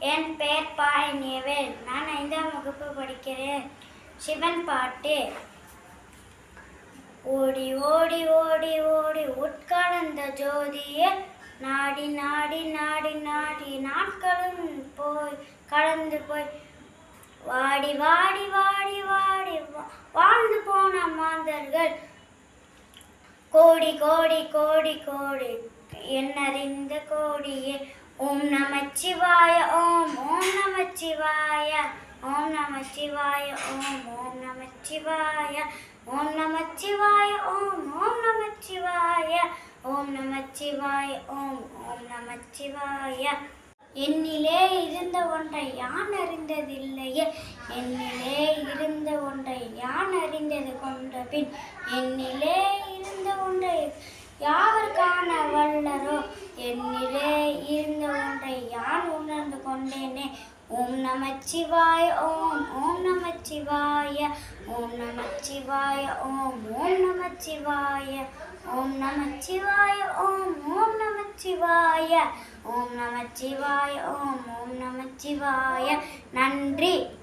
என் பெயர் பாயனியவேல் நான் ஐந்தாம் வகுப்பு படிக்கிறேன். சிவன் பாட்டு. ஓடி ஓடி ஓடி ஓடி உட்கார்ந்த ஜோதியே நாடி நாடி நாடி நாடி நாட்களும் போய் கலந்து போய் வாடி வாடி வாடி வாடி வா- வாழ்ந்து போன மாந்தர்கள். கோடி கோடி கோடி கோடி என்னறிந்த கோடியே ஓம் நமச்சிவாய ஓம் ஓம் நமச்சிவாய ஓம் நமச்சிவாய ஓம் ஓம் நமச்சிவாய ஓம் நமச்சிவாய ஓம் ஓம் நமச்சிவாய ஓம் நமச்சிவாய ஓம் ஓம் நமச்சிவாய என்னிலே இருந்த ஒன்றை யான் அறிந்ததில்லையே? என்னிலே இருந்த ஒன்றை யான் அறிந்தது கொண்ட பின் என்னிலே இருந்த ஒன்றை யாவர் காண வல்லரோ என்னிலே இருந்த ஒன்றை யான் உணர்ந்து கொண்டேனே ஓம் நமச்சிவாய ஓம் ஓம் நமச்சிவாய ஓம் நமச்சிவாய ஓம் ஓம் நமச்சிவாய ஓம் நமச்சிவாய ஓம் ஓம் நமச்சிவாய ஓம் நமச்சிவாய ஓம் ஓம் நமச்சிவாய. நன்றி.